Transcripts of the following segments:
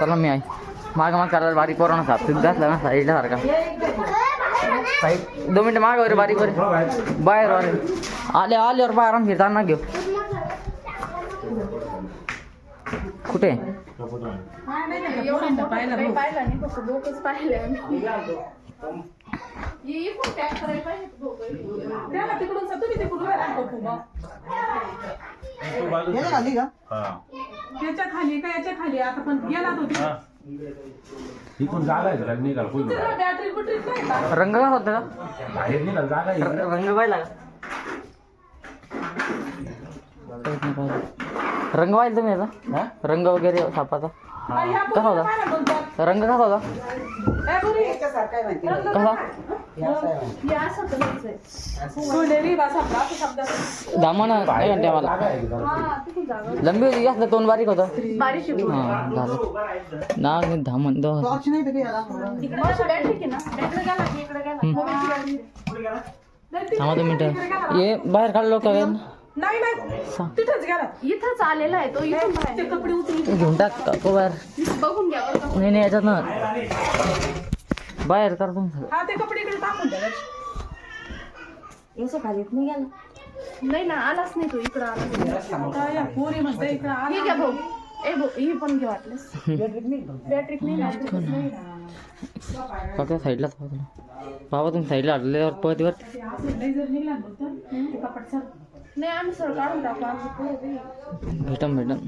चला मी आहे माग माग करायला बारीक पोरांना साप तिथं घातला ना साईडला सारखा. साईड. दोन मिनटं माग वगैरे बारीक वर. बाहेर वर. आले आल्यावर बाहेर फिरताना घेऊ. कुठे? तिकडून खाली का याच्या खाली? आता पण गेला तो. इथून जागा आहे का? निघाल कोण? तिकडं बॅटरी बुटरी नाही का? रंग का होता का? बाहेर निघाल जागा आहे. र- रंग का रंग पाहिला तुम्ही याचा रंग वगैरे सापाचा? हा, ह्या कसा पोरीला होता? रंग कसा होता? लंबी दोन का तोंड बारीक होतं. ना धामन हम्म. थांबा ये बाहर काढलो का नाही नाही. तिथंच गेला. इथंच आलेला आहे तो इथून ते बाहेर. कपडे उतरून घेऊन टाक बघून घ्या बरं का. नाही नाही याच्यात ना बाहेर करतो ना. हा ते कपडे इकडे टाकून द्या नाही ना आलाच नाही तो इकडं आला नाही. आता या पोरी म्हणते इकडे आला. हे घ्या भाऊ. ए भाऊ ही पण घे वाटलंस. बॅटरी नाही ना नाही ना. काका साईडला थांबा तुम्ही. बाबा तुम्ही साईडला आडल्यावर पळत वर ते असं नाही जर निघाला ना तर ते कपाट नाही आम्ही सर काढून टाकू आमचं पुढे ते. भेटन भेटन.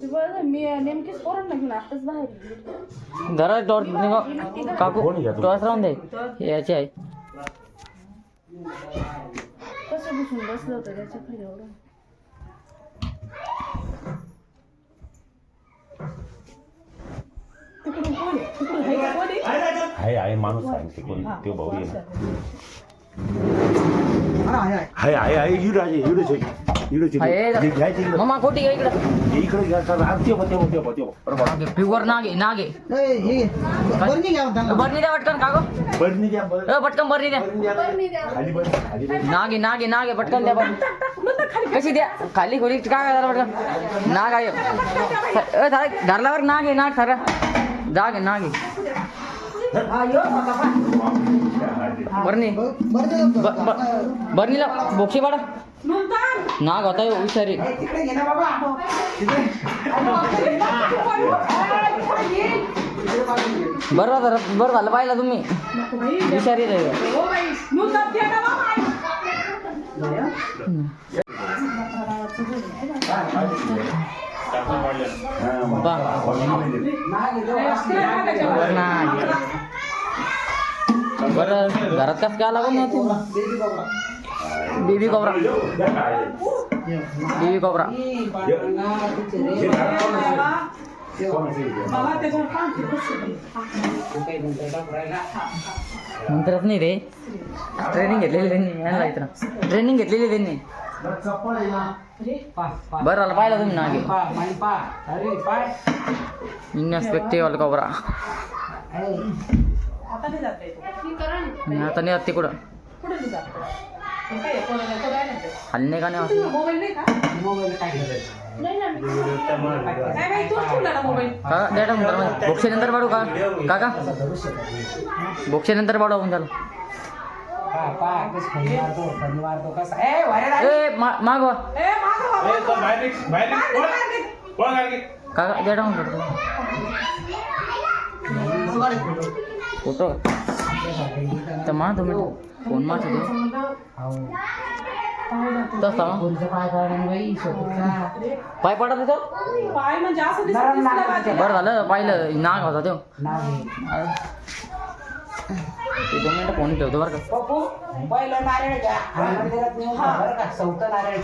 ते बरं मी नेमकीच पोरांना घेऊन आताच बाहेर गेले. घरात टॉर्च निघा. काकू टॉर्च राहून दे. हे याची आहे कसं बसून बसलं होतं त्याच्याखाली एवढं? तिकडून कोण आहे? तिकडून आहे का कोण? आहे? आहे आहे माणूस सांगते कोण. तो भाऊ आहे ना. आहे आहे आहे आहे आहे इकडे आहे इकडेच आहे. हे घ्यायचं इकडं. मम्मा खोटी घे इकडं हे इकडे घ्यायचं हा, ते बघ, ते बघ, ते बघ, ते बघ. बरोबर प्युअर नागे नागे ए, हे बरणी घ्या म्हणताना बरणी द्या पटकन कागो बरणी द्या बरं. ए, पटकन बरणी द्या बरणी द्या. खाली बरणी, खाली. नागे नागे नागे पटकन द्या बरणी कशी द्या खाली खोली काय झालं पटकन नाग आहे ए, थांब, धरल्यावर नाग आहे नाग खरं जाग आहे नाग आहे ब- बरणीला बोक्षी पाडा नाग होता बाबा बरं झालं बरं झालं पाहिलं तुम्ही. विषारी रे हो बाई मुलतान द्या ना बाबा बा बरं घरात कसं काय लागून ना तू? Baby cobra. Baby cobra. बाबा नंतरच नाही रे. ट्रेनिंग घेतलेली त्यांनी यांना इथं ट्रेनिंग घेतलेली त्यांनी. बरं आलं पाहिलं तुम्ही नागे. इनस्पेक्टिव्ह कोबरा. आता नाही जात आता नाही कुठे जात? हे. हल्ले का नाही मोबाईल नाही का? मोबाईल काका द्या टाकून पाडू का? काका? बोक्षे नंतर पाडू आपण त्याला. ए मा- माग वा. ए मागं बाबा. काका द्या टाकून फोटो. तर मा तुम्ही. फोन मा तसा पाय पडा तिथं. पाय म्हणजे असं दिसत. बरं झालं पाहिलं नाग होता तो. ते दोन मिनिटं फोन ठेवतो बरं का. पहिलं नारळ घ्या चौथं नारळ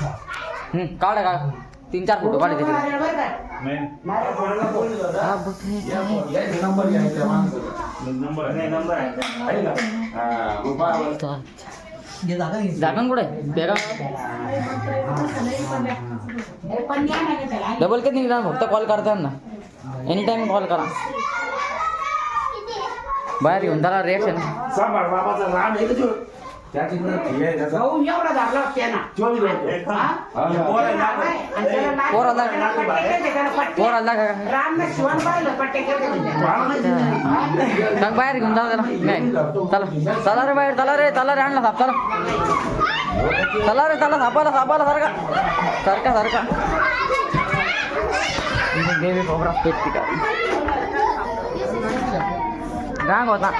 हं, काढा का तीन चार फोटो काढले त्याचे हा, हे. नंबर नाही आहे? हा, मग बरोबर. कुठे बेगा. डबल किती निघणार फक्त कॉल करता ना एनी टाइम कॉल करा बाहेर घेऊन त्याला रिॲक्शन सांभाळ बाबाचा राम आहे का तो? त्या एवढा ना चोवीस हा? हा. पोराला पोराला-. मग बाहेर घेऊन जाऊ त्याला. नाही चला. चला रे बाहेर चला रे चला रे आणला साप चला. चला रे चला सापाला सापाला सारखा. सारखा सारखा. देवी खोबरा डांग होता.